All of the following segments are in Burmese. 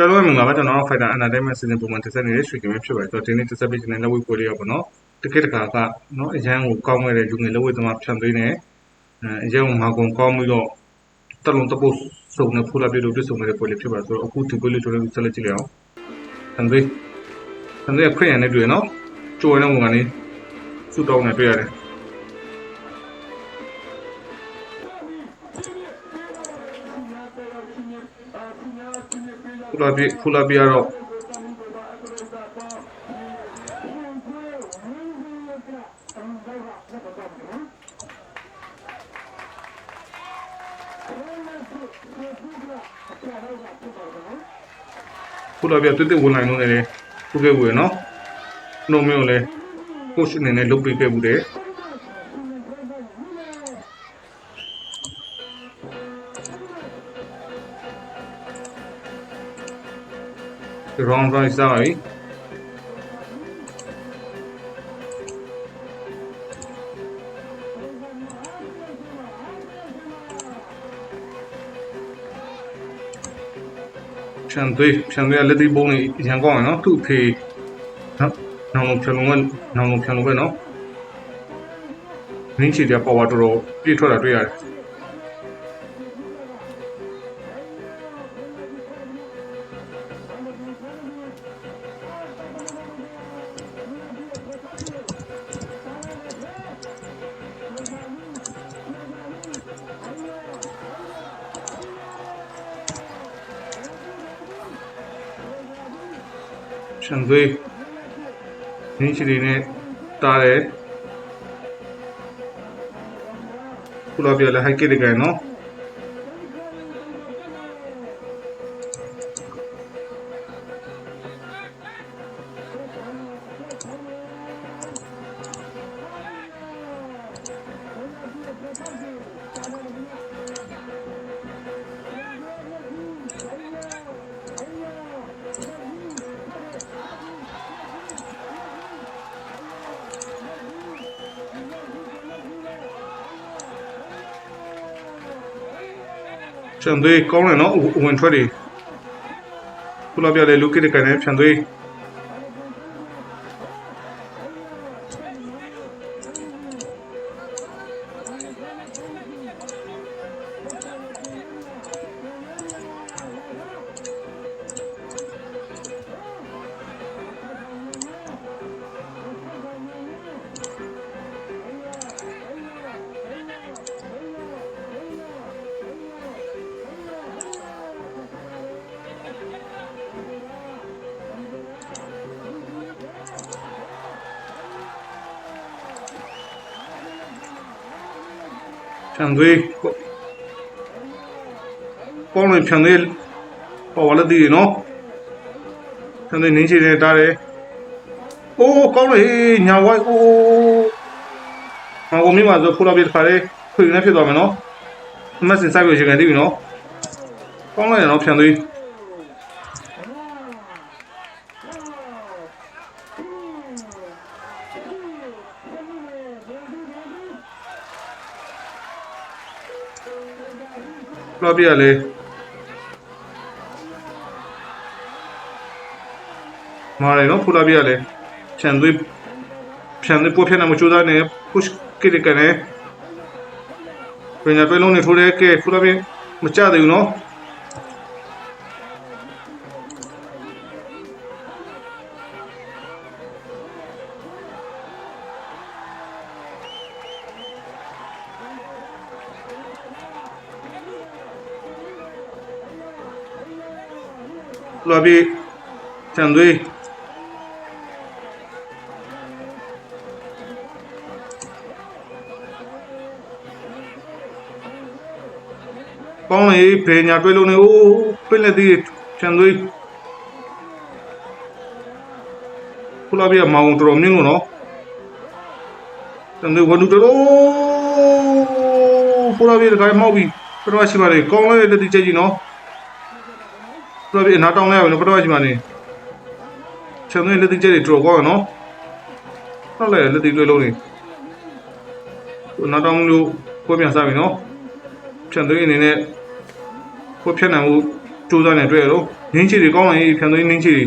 ပြောလို့မင်္ဂလာပါကျွန်တော် Fighter Entertainment စီစဉ်ပုံမှန်တက်ဆက်နေတဲ့ရွှေကင်းဖြစ်ပါတယ်ဆိုတော့ဒီနေ့တက်ဆက်ပေးခြင်းတဲ့လက်ဝဲပွဲလေးရောပေါ့နော်တကက်တကာကနော်အရန်ကိုကောင်းခဲ့တဲ့လူငယ်လက်ဝဲသမားဖြန့်သွင်းနေအဲအရန်ကိုမာကွန်ကောင်းပြီးတော့တလုံးတပုတ်စုံနဲ့ဖူလာပြေလို့တွေ့ဆုံနေတဲ့ပွဲလေးဖြစ်ပါတယ်ဆိုတော့အခုဒီပွဲလေးကျွန်တော်တို့ဆက်လက်ကြည့်လိုက်အောင်ဆန်သွေးဆန်သွေးခရစ်ယာန်နဲ့တွေ့ရနော်ကြိုးရတဲ့ဝင်ကနေစုတောင်းနေတွေ့ရတယ် လာပြေဖူလာပြေကတော့ခုတော့ပြတွေ့တွေ့ဝင်နိုင်လို့လည်းခုခဲ့ဘူးရနော်နှုံမျိုးလည်းကိုရှအနေနဲ့လုတ်ပေးခဲ့ဘူးတဲ့ ရောင်းရိုင်းစားပြီဖြန်သွေးဖြန်သွေးကလက်သီးပုံးလေးရန်ကောင်းရနော်သူ့အဖေနော်နောင်လုံးဖြန်လုံးကနောင်လုံးဖြန်လုံးပဲနော်နင်းချီတဲ့ပေါ်ဝါတော်တော်ပြည့်ထွက်တာတွေ့ရတယ် ဖြန်သွေးနင်းချီလေးနဲ့တားတယ်ခုလိုပြလဲဟိုက်ကိတကန်နော် ဖြန်သွေးကောင်းတယ်နော်အဝင်ထွက်တယ်ခုလိုပြလဲလူကိတကန်နဲ့ဖြန်သွေး ဖြန်သွေးကောင်းတယ်ဖြန်သွေးပေါ်ဝါလက်သီးတယ်နော်ဖြန်သွေးနင်းချီနဲ့တားတယ်အိုးကောင်းတယ်ညာဝိုက်အိုးငါကမိမဆိုခုလိုပြတခါလေးခွေနဲ့ဖြစ်သွားမယ်နော်မက်ဆင်စိုက်ပြချင်တယ်ပြီနော်ကောင်းလိုက်ရနော်ဖြန်သွေး ဖလော့ပြရလေမာရနော်ဖူလာပြရလေဖြန်သွေးဖြန်သွေးပို့ဖြန်နေမချိုးသားနေ push ကိရကနေပညာတွဲလုံးနေထိုးတယ်ကဲဖူလာပြမကြသေးဘူးနော် ဖူလာပြဖြန်သွေးပေါင်းလေဖေညာတွဲလုံးနေအိုးပင်းလက်သေးဖြန်သွေးဖူလာပြမောင်တော်တော်မြင့်လို့နော်တန်သွေးဝနူ တော်ဖူလာပြတခါမောက်ပြီးပထမရှိပါလေကောင်းလေလက်သေးချက်ကြီးနော်ဖူလာပြအနာတောင်းလိုက်ရမယ်ပထမရှိပါနေချန်သွေးလက်သေးချက်တွေတော်ကောင်းရနော်ဟုတ်လေလက်သေးတွဲလုံးနေအနာတောင်းလို့ပွဲပြန်စားပြီနော်ဖြန်သွေးအနေနဲ့ကိုဖြတ်နိုင်မှုစူးစမ်းနေတွေ့ရတော့နင်းချီတွေကောင်းလိုက်ဖြန်သွင်းနင်းချီတွေ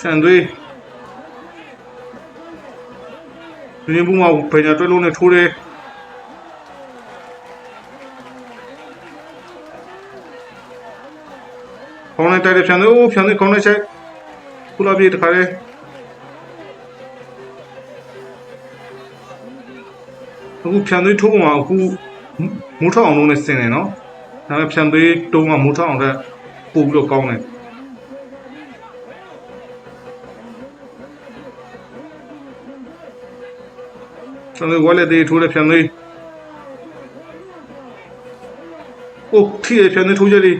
ဖြန်သွင်းဒီနေ့ဘုံမှာဘယ်ညာတွဲလုံးနဲ့ထိုးတယ်ခေါင်းလိုက်တိုက်တယ်ဖြန်သေးအိုးဖြန်သေးခေါင်းလိုက်ချိုက်ခုလာပြေးတခါလေအခုဖြန်သေးထိုးပုံမှာအခုမူထောက်အောင်လုံးနဲ့ဆင်နေနော်ဒါပေမဲ့ဖြန်သေးတုံးကမူထောက်အောင်တဲ့ပို့ပြီးတော့ကောင်းတယ် ဖြန်သေးဝက်လက်သေးထိုးတယ်ဖြန်သေးအိုးထိရဖြန်သေးထိုးကြလေ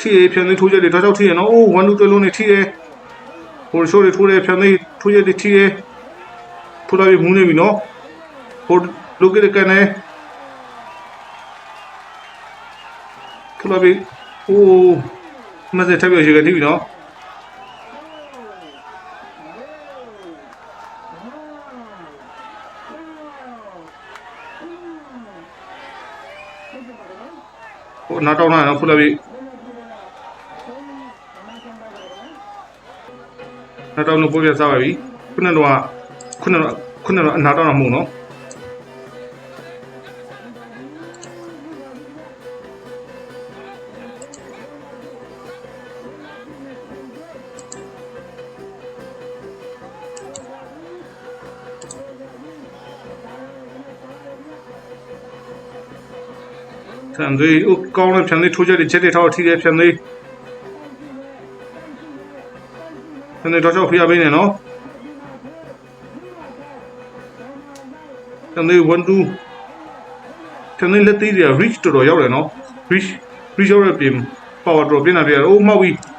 ထိရဖြန်သေးထိုးကြတယ်တော့ကြောက်ထိရနော်အိုး1 2တွဲလုံးနဲ့ထိရဟိုရှိုးတွေထိုးတယ်ဖြန်သေးထိုးကြတယ်ထိရထိုးလာပြီးမူးနေပြီနော်ဟိုလုကရကနေထိုးလာပြီးအိုးမစက်ထပ်ပြရကနေပြီနော် ဟိုနားတောင်းလာနော်ဖူလာပြီးနောက်တော့လို့ပို့ပြစားပါပြီခုနကတော့ခုနတော့ခုနတော့အနာတော့မဟုတ်နော် ဖြန်သေးဥကောင်းတဲ့ဖြန်သေးထိုးချက်တွေချက်တွေထောက်ထိတယ်ဖြန်သေး။ဒီနေ့တော့ကြောက်ဖိရပေးနေနော်။ဒီနေ့1 2ဒီနေ့လက်သေးတွေက reach တော်တော်ရောက်တယ်နော် reach reach ရောက်တဲ့ပြင် power drop ပြင်လာပြရတယ်။အိုးမောက်ပြီ။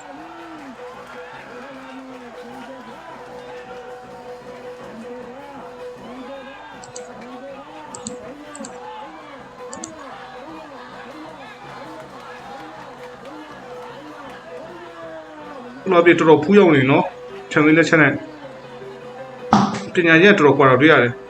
လာပြတော်တော်ဖူးရောက်နေနော်။ခြံလေးလက်ချက်နဲ့ပညာရည်ကတော်တော်ကွာတော့တွေ့ရတယ်။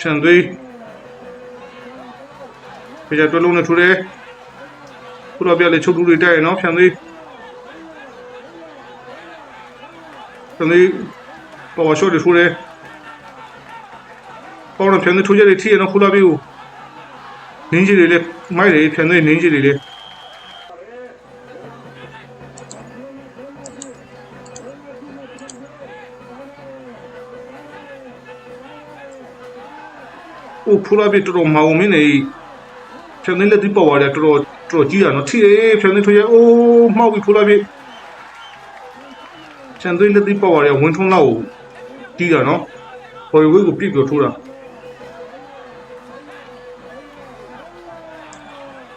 ဖြန်သွေးပြကြတွဲလုံးနဲ့ထူတယ် ခုတော့ပြလေချုပ်တူတွေတိုက်ရနော်ဖြန်သွေးဖြန်သွေးပေါ်ဝါရှော့တွေထူတယ်ပေါ်တော့ဖြန်သွေးထူကြတယ်ထိရနော်ခုတော့ပြကိုနင်းကြီးတွေလည်းမိုက်တယ်ဖြန်သွေးနင်းကြီးတွေလည်းအိုဖူလာပြတော်တော်မောင်မင်းနေဖြန်သွေးလက်ဒီပေါ်ဝါတယ်တော်တော် တော်ကြီးရနော်ထိရဖြန်သွေးထူရအိုးမှောက်ပြီဖူလာပြဖြန်သွေးလက်ဒီပေါ်ဝါတယ်ဝင်းထုံးလောက်ကိုကြီးရနော်ပေါ်ရွေးကိုပြစ်ပြီးထိုးတာ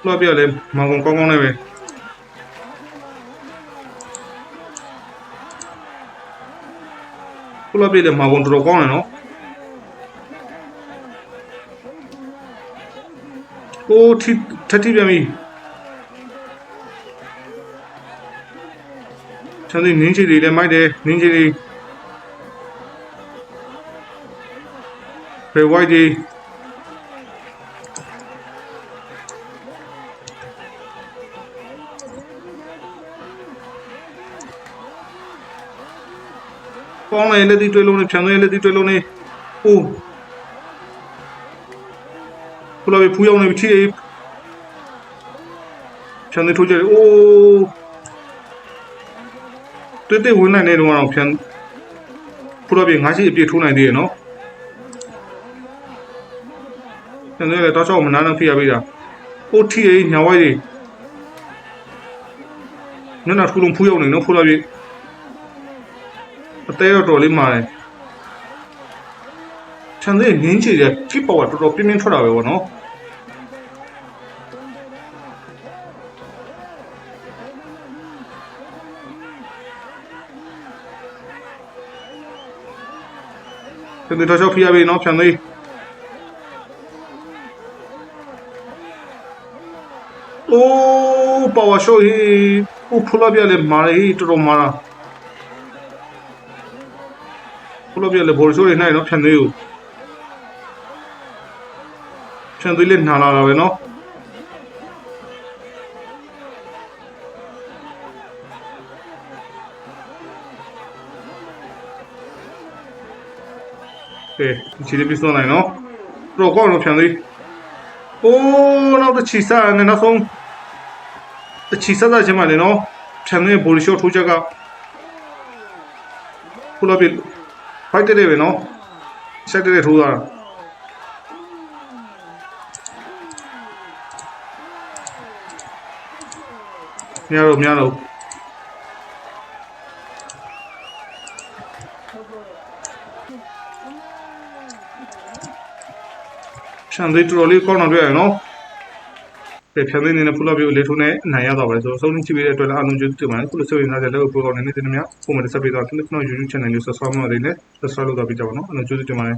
လွှတ်ပြလဲမောင်ကောင်ကောင်းကောင်းနဲ့ပဲလွှတ်ပြလဲမောင်ကောင်တော်တော်ကောင်းတယ်နော်ကိုထိထတိပြန်ပြီ န်ဒီနင်းချီတွေလည်းမိုက်တယ်နင်းချီတွေဖေဝိုက်တွေပေါင်းလိုက်လက်သီးတွဲလုံးနဲ့ဖြန်သွဲလက်သီးတွဲလုံးနဲ့အိုးဖူလာပဲဖူးရောက်နေပြီချီဖြန်သွဲထိုးကြတယ်အိုး တွေ့တဲ့ဝင်နိုင်တဲ့တော့အောင်ဖြန်ဖူလာပဲငါးရှိအပြည့်ထိုးနိုင်သေးရဲ့နော်ဖြန်သွဲလည်းတော့ချောက်မနာတော့ဖိရပေးတာအိုးထီရညာဝိုက်တွေညနာထူလုံးဖူးရောက်နေနော်ဖူလာပဲအသေးတော့တော်လေးမာတယ်ချဖြန်သွေးငင်းချေတဲ့ keep power တော်တော်ပြင်းပြင်းထွက်တာပဲဗောနော် ဖြန်သွေးတော့ချောက်ဖိရပြီနော်ဖြန်သွေးအိုး power shot ဟေးဟိုဖလာပြလေမာရီတော်တော်မာတာဖလာပြလေဘော်ရှိုးနေနိုင်နော်ဖြန်သွေးကိုဖြန်သွေးလေးနာလာတာပဲเကဲဒီချီလေးပြီးဆုံးနိုင်နော်တော့ကောင်းတော့ဖြန်သွေးအိုးနောက်တစ်ချီစားနေနောက်ဆုံးတစ်ချီစားစားချင်ပါလေနော်ဖြန်သွေးဘောလီရှော့ထိုးချက်ကဖူလာပြီဖိုက်တယ်ပဲနော်ဆက်တယ်ထိုးတာမရတော့မရတော့ ဖြန်သေးတော်တော်လေးကောင်းတော့တွေ့ရနော်ကဲဖြန်သေးနေနဲ့ဖူလာပြီးလေထုံးနဲ့နိုင်ရတော့ပါတယ်ဆိုတော့ဆုံးချပြီးတဲ့အတွက်လည်းအလုံးကျေးဇူးတင်ပါတယ်ခုလိုဆိုရင်လည်းလည်းပိုကောင်းနေနေတယ်များပုံမှန်တက်ပြီးတော့ကျွန်တော် YouTube channel လေး subscribe လုပ်နေတယ် subscribe လုပ်တော့ပြကြပါနော်အလုံးကျေးဇူးတင်ပါတယ်